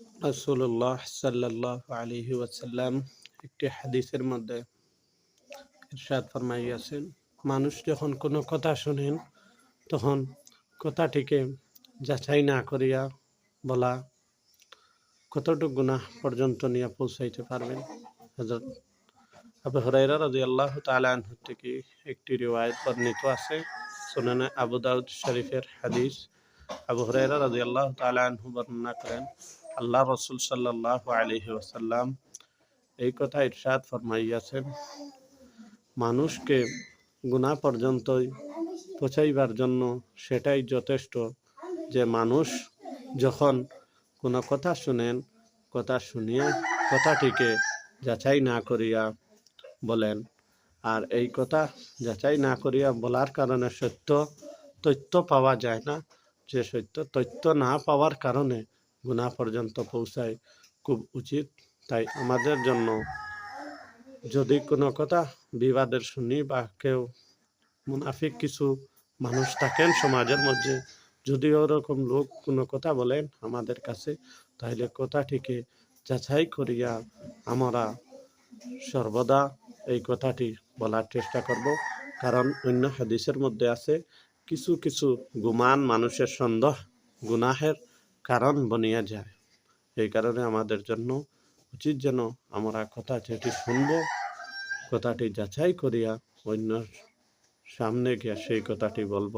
রাসূলুল্লাহ সাল্লাল্লাহু আলাইহি ওয়াসাল্লাম একটি হাদিসের মধ্যে ইরশাদ ফরমাইয়াছেন, মানুষ যখন কোনো কথা শুনেন, তখন কথাটিকে যাচাই না করিয়া বলা কতটুকু গুনাহ পর্যন্ত নিয়ে পৌঁছাইতে পারবেন? আবু রাদিয়াল্লাহু তাআলা আনহু থেকে একটি রিওয়ায়াত বর্ণিত আছে, সুনানে আবু দাউদ শরীফের হাদিস। আবু হুরায়রা রাদিয়াল্লাহু তাআলা আনহু বর্ণনা করেন আল্লাহ রসুল সাল্লাল্লাহু আলাইহি ওয়াসাল্লাম এই কথা ইরশাদ ফরমাইয়াছেন, মানুষকে গুনাহ পর্যন্তই পৌঁছাইবার জন্য সেটাই যথেষ্ট যে মানুষ যখন কোনো কথা শুনেন, কথা শুনিয়া কথাটিকে যাচাই না করিয়া বলেন। আর এই কথা যাচাই না করিয়া বলার কারণে সত্য তথ্য পাওয়া যায় না। যে সত্য তথ্য না পাওয়ার কারণে গুণা পর্যন্ত পৌঁছায় খুব উচিত। তাই আমাদের জন্য যদি কোনো কথা বিবাদের শুনি বা কেউ মুনাফিক কিছু মানুষ থাকেন সমাজের মধ্যে, যদি ওরকম লোক কোনো কথা বলেন আমাদের কাছে, তাহলে কথাটিকে যাচাই করিয়া আমরা সর্বদা এই কথাটি বলার চেষ্টা করব। কারণ অন্য হাদিসের মধ্যে আছে, কিছু কিছু গুমান মানুষের সন্দেহ, গুনাহের কারণ বনিয়া যায়। এই কারণে আমাদের জন্য উচিত যেন আমরা কথা যেটি শুনব, কথাটি যাচাই করিয়া অন্য সামনে গিয়া সেই কথাটি বলব।